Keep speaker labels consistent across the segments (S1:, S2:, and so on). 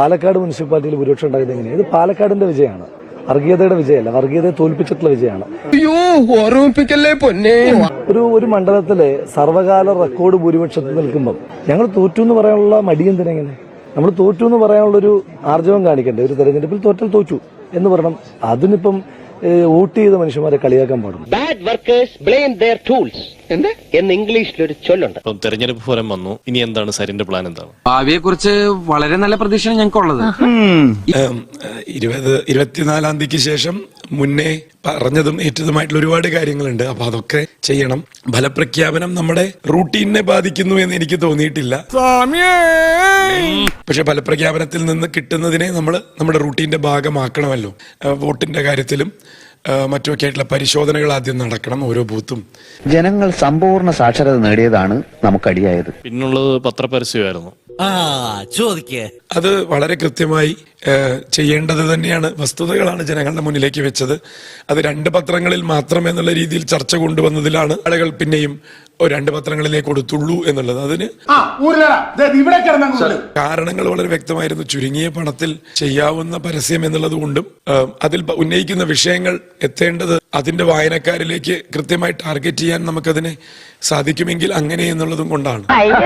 S1: പാലക്കാട് മുനിസിപ്പാലിറ്റിയിൽ ഭൂരിപക്ഷം ഉണ്ടായത് എങ്ങനെയാണ് ഇത് പാലക്കാടിന്റെ വിജയമാണ്. വർഗീയതയുടെ വിജയമല്ല. വർഗീയതയെ തോൽപ്പിച്ചിട്ടുള്ള വിജയമാണ്.
S2: അയ്യോ ഓർമ്മിപ്പിക്കല്ലേ പൊന്നെ?
S1: ഒരു ഒരു മണ്ഡലത്തിലെ സർവകാല റെക്കോർഡ് ഭൂരിപക്ഷത്തിൽ നിൽക്കുമ്പോൾ ഞങ്ങൾ തോറ്റു എന്ന് പറയാനുള്ള മടി എന്തിനെങ്ങനെ നമ്മൾ തോറ്റു എന്ന് പറയാനുള്ള ഒരു ആർജവം കാണിക്കണ്ടേ? ഒരു തെരഞ്ഞെടുപ്പിൽ തോറ്റൽ തോറ്റു എന്ന് പറയണം. അതിനിപ്പം വോട്ട് ചെയ്ത മനുഷ്യന്മാരെ കളിയാക്കാൻ പാടും
S3: bad workers blame their tools
S2: എന്താ?
S3: എന്ന് ഇംഗ്ലീഷിൽ ഒരു ചൊല്ലുണ്ട്
S4: തെരഞ്ഞെടുപ്പ് ഫലം വന്നു. ഇനി എന്താണ് സരിന്റെ പ്ലാൻ എന്താണ്?
S5: ഭാവിയെ കുറിച്ച് വളരെ നല്ല പ്രതീക്ഷയാണ് ഞങ്ങൾക്കുള്ളത്.
S6: ഉള്ളത് ഇരുപത് ഇരുപത്തിനാലാം തീയതിക്ക് ശേഷം മുന്നേ പറഞ്ഞതും ഏറ്റതുമായിട്ടുള്ള ഒരുപാട് കാര്യങ്ങളുണ്ട്. അപ്പൊ അതൊക്കെ ചെയ്യണം. ഫലപ്രഖ്യാപനം നമ്മുടെ റൂട്ടീനെ ബാധിക്കുന്നു എന്ന് എനിക്ക് തോന്നിയിട്ടില്ല. പക്ഷെ ഫലപ്രഖ്യാപനത്തിൽ നിന്ന് കിട്ടുന്നതിനെ നമ്മൾ നമ്മുടെ റൂട്ടീന്റെ ഭാഗമാക്കണമല്ലോ. വോട്ടിന്റെ കാര്യത്തിലും മറ്റുമൊക്കെ ആയിട്ടുള്ള പരിശോധനകൾ ആദ്യം നടക്കണം ഓരോ ബൂത്തും.
S7: ജനങ്ങൾ സമ്പൂർണ സാക്ഷരത നേടിയതാണ് നമുക്കടിയായത്.
S4: പിന്നുള്ളത് പത്രപരസ്യമായിരുന്നു.
S6: അത് വളരെ കൃത്യമായി ചെയ്യേണ്ടത് തന്നെയാണ്. വസ്തുതകളാണ് ജനങ്ങളുടെ മുന്നിലേക്ക് വെച്ചത്. അത് രണ്ട് പത്രങ്ങളിൽ മാത്രം എന്നുള്ള രീതിയിൽ ചർച്ച കൊണ്ടുവന്നതിലാണ് ആളുകൾ പിന്നെയും രണ്ട് പത്രങ്ങളിലേ കൊടുത്തുള്ളൂ എന്നുള്ളത്. അതിന് കാരണങ്ങൾ വളരെ വ്യക്തമായിരുന്നു. ചുരുങ്ങിയ പണത്തിൽ ചെയ്യാവുന്ന പരസ്യം എന്നുള്ളത് കൊണ്ടും അതിൽ ഉന്നയിക്കുന്ന വിഷയങ്ങൾ എത്തേണ്ടത് അതിന്റെ വായനക്കാരിലേക്ക് കൃത്യമായി ടാർഗറ്റ് ചെയ്യാൻ നമുക്കതിനെ സാധിക്കുമെങ്കിൽ അങ്ങനെ എന്നുള്ളതും കൊണ്ടാണ്.
S8: അയ്യോ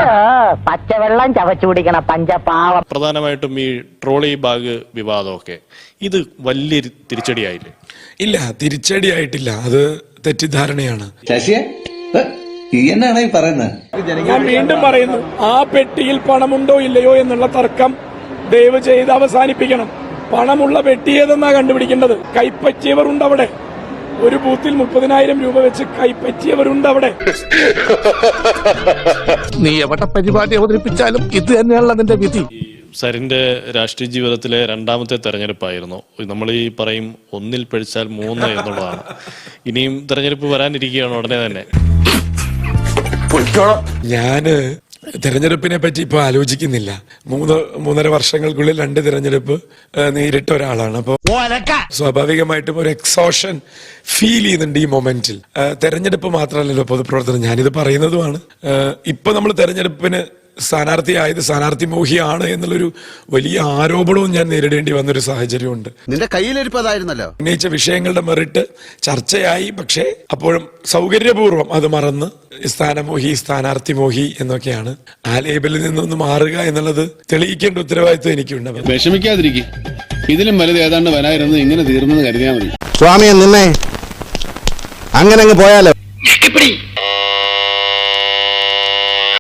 S8: പച്ചവെള്ളം ചവച്ചു കുടിക്കണ പഞ്ചപാവ.
S4: പ്രധാനമായിട്ടും ഈ ട്രോളി ബാഗ് വിവാദമൊക്കെ ഇത് വലിയ തിരിച്ചടിയായില്ലേ?
S6: ഇല്ല തിരിച്ചടിയായിട്ടില്ല. അത് തെറ്റിദ്ധാരണയാണ്.
S9: ശശിയെ? എന്നാണ് ഈ പറയുന്നത്?
S10: ഞാൻ വീണ്ടും പറയുന്നു ആ പെട്ടിയിൽ പണമുണ്ടോ ഇല്ലയോ എന്നുള്ള തർക്കം ദയവ് ചെയ്ത് അവസാനിപ്പിക്കണം. പണമുള്ള പെട്ടി ഏതെന്നാ കണ്ടുപിടിക്കേണ്ടത്? കൈപ്പറ്റിയവരുണ്ട് അവിടെ. ഒരു ബൂത്തിൽ മുപ്പതിനായിരം രൂപ വെച്ച് കൈപ്പറ്റിയവരുണ്ട് അവിടെ.
S2: നീ എവിടെ പരിപാടി അവതരിപ്പിച്ചാലും ഇത് തന്നെയാണല്ലോ അതിന്റെ വിധി.
S4: സരിന്റെ രാഷ്ട്രീയ ജീവിതത്തിലെ രണ്ടാമത്തെ തെരഞ്ഞെടുപ്പായിരുന്നു. നമ്മൾ ഈ പറയും ഒന്നിൽ പഴിച്ചാൽ മൂന്ന് എന്നുള്ളതാണ്. ഇനിയും തെരഞ്ഞെടുപ്പ് വരാനിരിക്കുകയാണ് ഉടനെ തന്നെ.
S6: ഞാൻ തെരഞ്ഞെടുപ്പിനെ പറ്റി ഇപ്പൊ ആലോചിക്കുന്നില്ല. മൂന്ന് മൂന്നര വർഷങ്ങൾക്കുള്ളിൽ രണ്ട് തെരഞ്ഞെടുപ്പ് നേരിട്ട ഒരാളാണ്. അപ്പൊ സ്വാഭാവികമായിട്ടും ഒരു എക്സോഷൻ ഫീൽ ചെയ്യുന്നുണ്ട് ഈ മൊമെന്റിൽ തെരഞ്ഞെടുപ്പ് മാത്രമല്ലല്ലോ പൊതുപ്രവർത്തനം. ഞാനിത് പറയുന്നതുമാണ്. ഇപ്പൊ നമ്മൾ തെരഞ്ഞെടുപ്പിന് സ്ഥാനാർത്ഥിയായത് സ്ഥാനാർത്ഥി മോഹിയാണ് എന്നുള്ളൊരു വലിയ ആരോപണവും ഞാൻ നേരിടേണ്ടി വന്നൊരു സാഹചര്യമുണ്ട്.
S9: നിന്റെ കയ്യിലിരിപ്പതായിരുന്നല്ലോ
S6: ഉന്നയിച്ച വിഷയങ്ങളുടെ മെറിട്ട് ചർച്ചയായി പക്ഷേ അപ്പോഴും സൗകര്യപൂർവം അത് മറന്ന് സ്ഥാനമോഹി സ്ഥാനാർത്ഥി മോഹി എന്നൊക്കെയാണ് ആ ലേബലിൽ നിന്നൊന്ന് മാറുക എന്നുള്ളത് തെളിയിക്കേണ്ട ഉത്തരവാദിത്വം എനിക്കുണ്ട്.
S11: വിഷമിക്കാതിരിക്കും. ഇതിലും വലുത് ഏതാണ്ട് വരായിരുന്നു ഇങ്ങനെ തീർന്നെന്ന് കരുതിയാൽ മതി.
S2: സ്വാമിയെ നിന്നെ അങ്ങനെ അങ്ങ് പോയാലോ